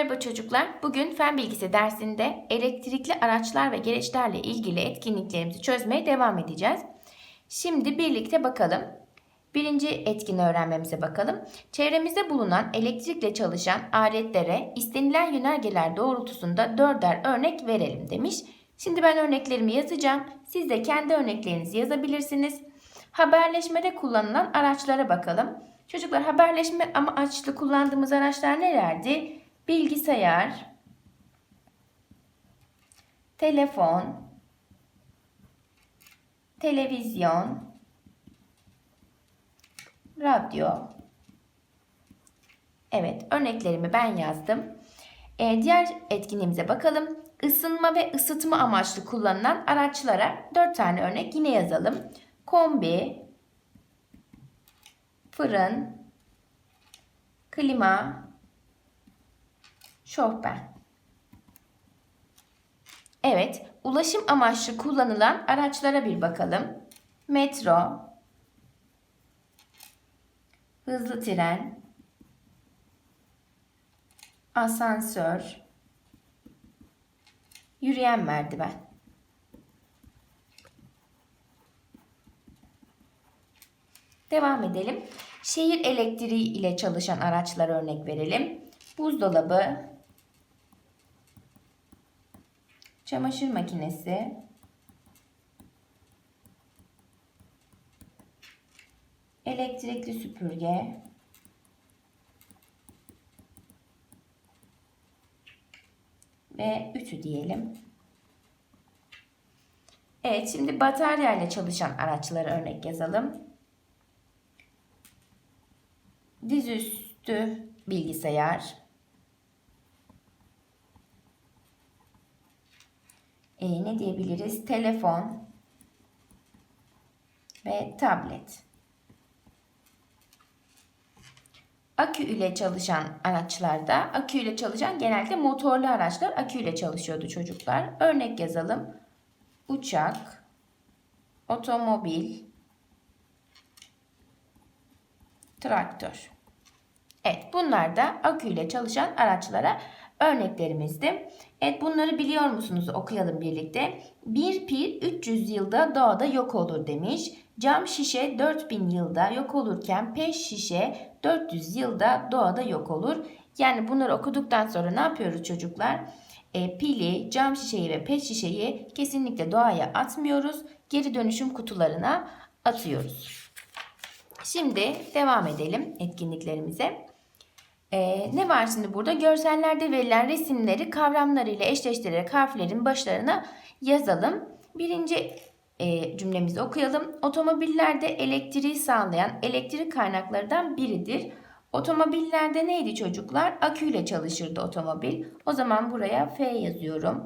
Merhaba çocuklar. Bugün fen bilgisi dersinde elektrikli araçlar ve gereçlerle ilgili etkinliklerimizi çözmeye devam edeceğiz. Şimdi birlikte bakalım. Birinci etkinliği öğrenmemize bakalım. Çevremizde bulunan elektrikle çalışan aletlere istenilen yönergeler doğrultusunda dörder örnek verelim demiş. Şimdi ben örneklerimi yazacağım. Siz de kendi örneklerinizi yazabilirsiniz. Haberleşmede kullanılan araçlara bakalım. Çocuklar haberleşme amaçlı kullandığımız araçlar nelerdi? Bilgisayar, telefon, televizyon, radyo. Evet, örneklerimi ben yazdım. Ee, diğer etkinliğimize bakalım. Isınma ve ısıtma amaçlı kullanılan araçlara 4 tane örnek yine yazalım. Kombi, fırın, klima, şofben. Evet, ulaşım amaçlı kullanılan araçlara bir bakalım. Metro, hızlı tren, asansör, yürüyen merdiven. Devam edelim. Şehir elektriği ile çalışan araçlar örnek verelim. Buzdolabı, çamaşır makinesi, elektrikli süpürge, ve ütü diyelim. Evet şimdi batarya ile çalışan araçları örnek yazalım. Dizüstü bilgisayar. E, ne diyebiliriz? Telefon ve tablet. Akü ile çalışan araçlarda, akü ile çalışan genelde motorlu araçlar akü ile çalışıyordu çocuklar. Örnek yazalım. Uçak, otomobil, traktör. Evet bunlar da akü ile çalışan araçlara örneklerimizdi. Evet bunları biliyor musunuz? Okuyalım birlikte. Bir pil 300 yılda doğada yok olur demiş. Cam şişe 4000 yılda yok olurken peş şişe 400 yılda doğada yok olur. Yani bunları okuduktan sonra ne yapıyoruz çocuklar? E, pili, cam şişeyi ve pet şişeyi kesinlikle doğaya atmıyoruz. Geri dönüşüm kutularına atıyoruz. Şimdi devam edelim etkinliklerimize. Ee, ne var şimdi burada? Görsellerde verilen resimleri kavramlarıyla eşleştirerek harflerin başlarına yazalım. Birinci e, cümlemizi okuyalım. Otomobillerde elektriği sağlayan elektrik kaynaklarından biridir. Otomobillerde neydi çocuklar? Aküyle çalışırdı otomobil. O zaman buraya F yazıyorum.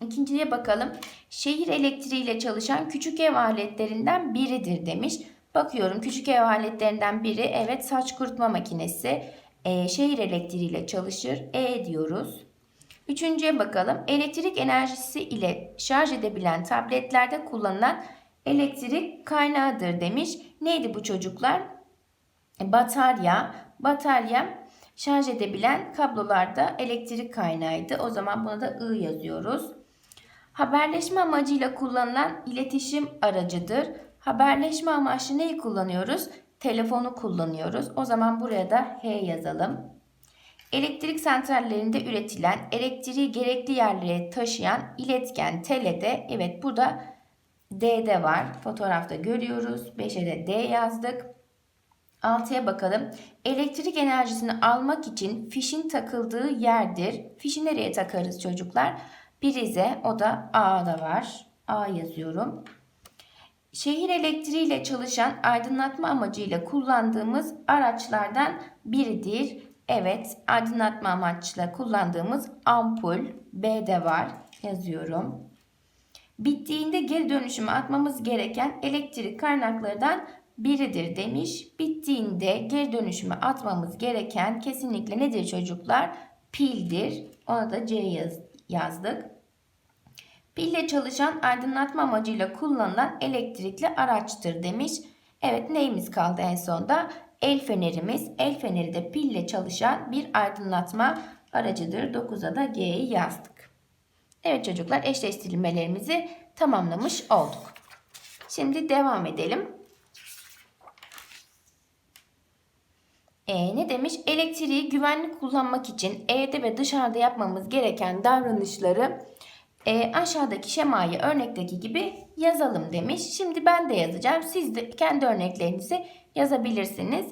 İkinciye bakalım. Şehir elektriğiyle çalışan küçük ev aletlerinden biridir demiş. Bakıyorum küçük ev aletlerinden biri evet saç kurutma makinesi. E, şehir elektriğiyle çalışır. E diyoruz. Üçüncüye bakalım. Elektrik enerjisi ile şarj edebilen tabletlerde kullanılan elektrik kaynağıdır demiş. Neydi bu çocuklar? E, batarya. Batarya şarj edebilen kablolarda elektrik kaynağıydı. O zaman buna da I yazıyoruz. Haberleşme amacıyla kullanılan iletişim aracıdır. Haberleşme amaçlı neyi kullanıyoruz? Telefonu kullanıyoruz. O zaman buraya da H yazalım. Elektrik santrallerinde üretilen elektriği gerekli yerlere taşıyan iletken telede evet burada D'de var. Fotoğrafta görüyoruz. 5'e de D yazdık. 6'ya bakalım. Elektrik enerjisini almak için fişin takıldığı yerdir. Fişi nereye takarız çocuklar? Prize o da A'da var. A yazıyorum. Şehir elektriğiyle çalışan aydınlatma amacıyla kullandığımız araçlardan biridir. Evet, aydınlatma amaçlı kullandığımız ampul B'de var. Yazıyorum. Bittiğinde geri dönüşüme atmamız gereken elektrik kaynaklarından biridir demiş. Bittiğinde geri dönüşüme atmamız gereken kesinlikle nedir çocuklar? Pildir. Ona da C yaz, yazdık. Pille çalışan aydınlatma amacıyla kullanılan elektrikli araçtır demiş. Evet neyimiz kaldı en sonda? el fenerimiz. El feneri de pille çalışan bir aydınlatma aracıdır. 9'a da G'yi yazdık. Evet çocuklar eşleştirmelerimizi tamamlamış olduk. Şimdi devam edelim. E, ne demiş? Elektriği güvenli kullanmak için evde ve dışarıda yapmamız gereken davranışları e, aşağıdaki şemayı örnekteki gibi yazalım demiş. Şimdi ben de yazacağım. Siz de kendi örneklerinizi yazabilirsiniz.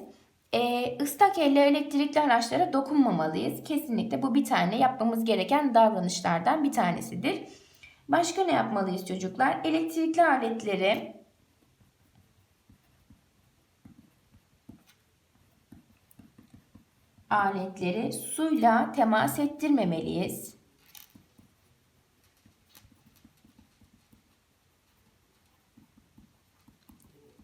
E, ıslak elle elektrikli araçlara dokunmamalıyız. Kesinlikle bu bir tane yapmamız gereken davranışlardan bir tanesidir. Başka ne yapmalıyız çocuklar? Elektrikli aletleri aletleri suyla temas ettirmemeliyiz.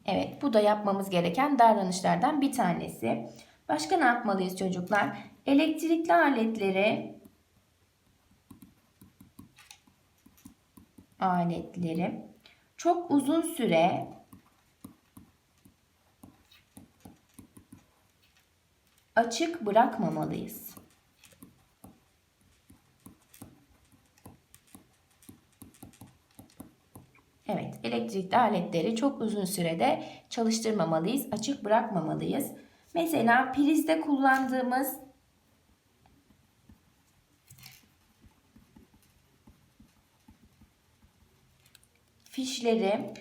Evet, bu da yapmamız gereken davranışlardan bir tanesi. Başka ne yapmalıyız çocuklar? Elektrikli aletleri aletleri çok uzun süre açık bırakmamalıyız. Evet, elektrikli aletleri çok uzun sürede çalıştırmamalıyız, açık bırakmamalıyız. Mesela prizde kullandığımız fişleri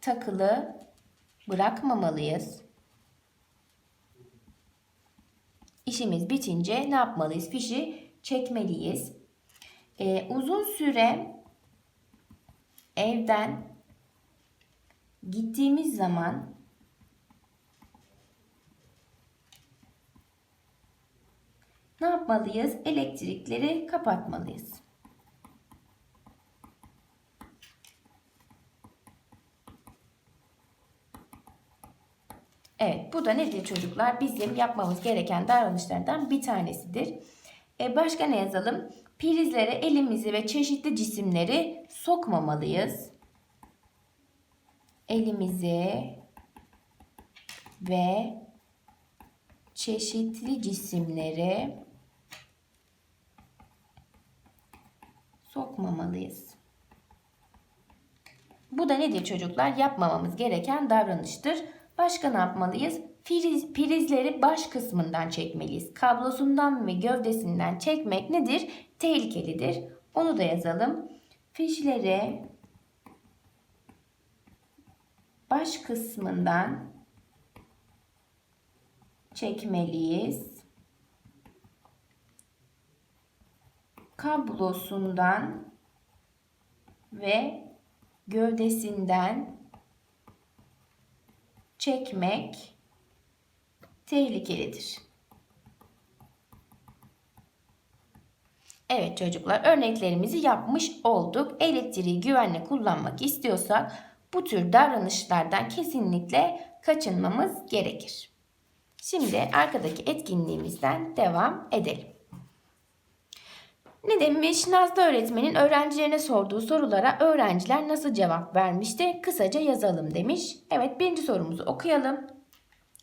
takılı bırakmamalıyız. İşimiz bitince ne yapmalıyız? Fişi çekmeliyiz. Ee, uzun süre evden gittiğimiz zaman ne yapmalıyız? Elektrikleri kapatmalıyız. Evet bu da nedir çocuklar? Bizim yapmamız gereken davranışlardan bir tanesidir. E, başka ne yazalım? Prizlere elimizi ve çeşitli cisimleri sokmamalıyız. Elimizi ve çeşitli cisimleri sokmamalıyız. Bu da nedir çocuklar? Yapmamamız gereken davranıştır. Başka ne yapmalıyız? Priz, prizleri baş kısmından çekmeliyiz. Kablosundan ve gövdesinden çekmek nedir? Tehlikelidir. Onu da yazalım. Fişleri baş kısmından çekmeliyiz. Kablosundan ve gövdesinden çekmek tehlikelidir. Evet çocuklar örneklerimizi yapmış olduk. Elektriği güvenli kullanmak istiyorsak bu tür davranışlardan kesinlikle kaçınmamız gerekir. Şimdi arkadaki etkinliğimizden devam edelim. Ne demiş? Nazlı öğretmenin öğrencilerine sorduğu sorulara öğrenciler nasıl cevap vermişti? Kısaca yazalım demiş. Evet birinci sorumuzu okuyalım.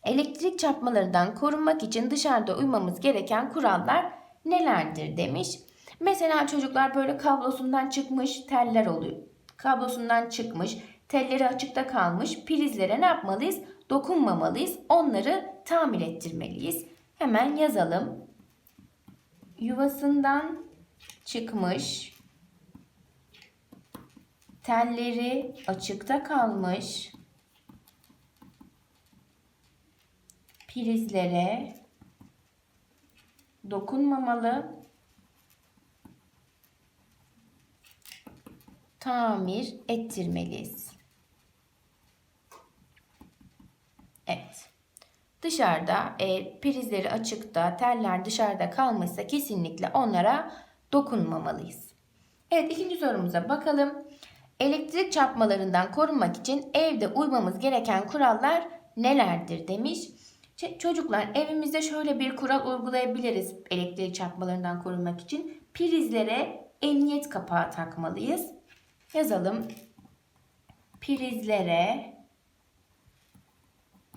Elektrik çarpmalarından korunmak için dışarıda uymamız gereken kurallar nelerdir demiş. Mesela çocuklar böyle kablosundan çıkmış teller oluyor. Kablosundan çıkmış, telleri açıkta kalmış prizlere ne yapmalıyız? Dokunmamalıyız. Onları tamir ettirmeliyiz. Hemen yazalım. Yuvasından çıkmış. Telleri açıkta kalmış. Prizlere dokunmamalı. Tamir ettirmeliyiz. Evet. Dışarıda e, prizleri açıkta, teller dışarıda kalmışsa kesinlikle onlara dokunmamalıyız. Evet ikinci sorumuza bakalım. Elektrik çarpmalarından korunmak için evde uymamız gereken kurallar nelerdir demiş. Çocuklar evimizde şöyle bir kural uygulayabiliriz elektrik çarpmalarından korunmak için. Prizlere emniyet kapağı takmalıyız. Yazalım. Prizlere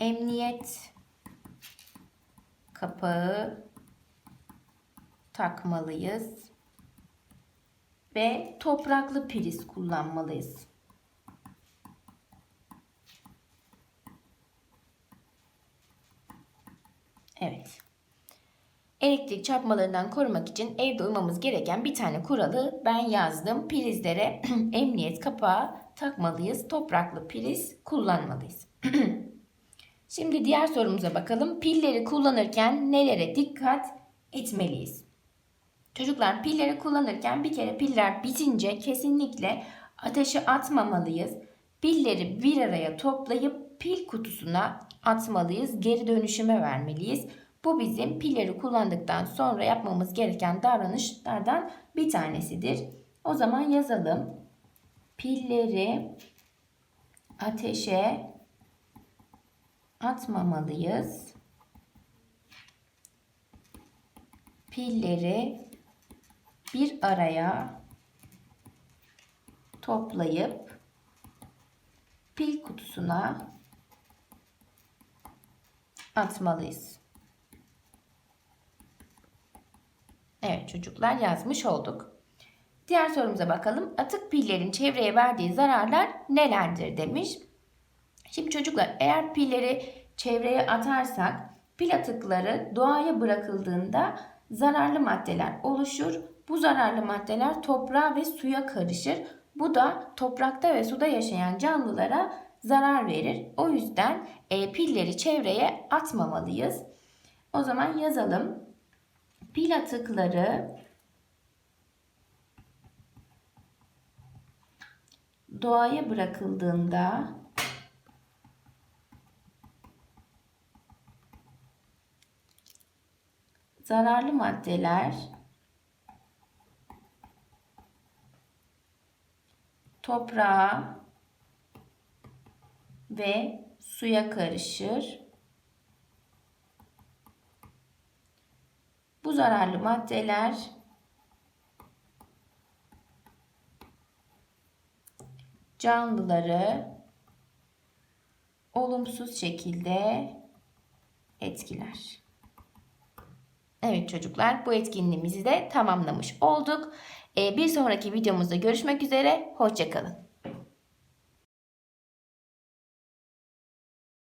emniyet kapağı takmalıyız ve topraklı priz kullanmalıyız. Evet. Elektrik çarpmalarından korumak için evde uymamız gereken bir tane kuralı ben yazdım. Prizlere emniyet kapağı takmalıyız. Topraklı priz kullanmalıyız. Şimdi diğer sorumuza bakalım. Pilleri kullanırken nelere dikkat etmeliyiz? Çocuklar pilleri kullanırken bir kere piller bitince kesinlikle ateşe atmamalıyız. Pilleri bir araya toplayıp pil kutusuna atmalıyız. Geri dönüşüme vermeliyiz. Bu bizim pilleri kullandıktan sonra yapmamız gereken davranışlardan bir tanesidir. O zaman yazalım. Pilleri ateşe atmamalıyız. Pilleri bir araya toplayıp pil kutusuna atmalıyız. Evet çocuklar yazmış olduk. Diğer sorumuza bakalım. Atık pillerin çevreye verdiği zararlar nelerdir demiş. Şimdi çocuklar eğer pilleri çevreye atarsak pil atıkları doğaya bırakıldığında zararlı maddeler oluşur. Bu zararlı maddeler toprağa ve suya karışır. Bu da toprakta ve suda yaşayan canlılara zarar verir. O yüzden e, pilleri çevreye atmamalıyız. O zaman yazalım. Pil atıkları doğaya bırakıldığında zararlı maddeler toprağa ve suya karışır. Bu zararlı maddeler canlıları olumsuz şekilde etkiler. Evet çocuklar bu etkinliğimizi de tamamlamış olduk. Ee, bir sonraki videomuzda görüşmek üzere. Hoşçakalın.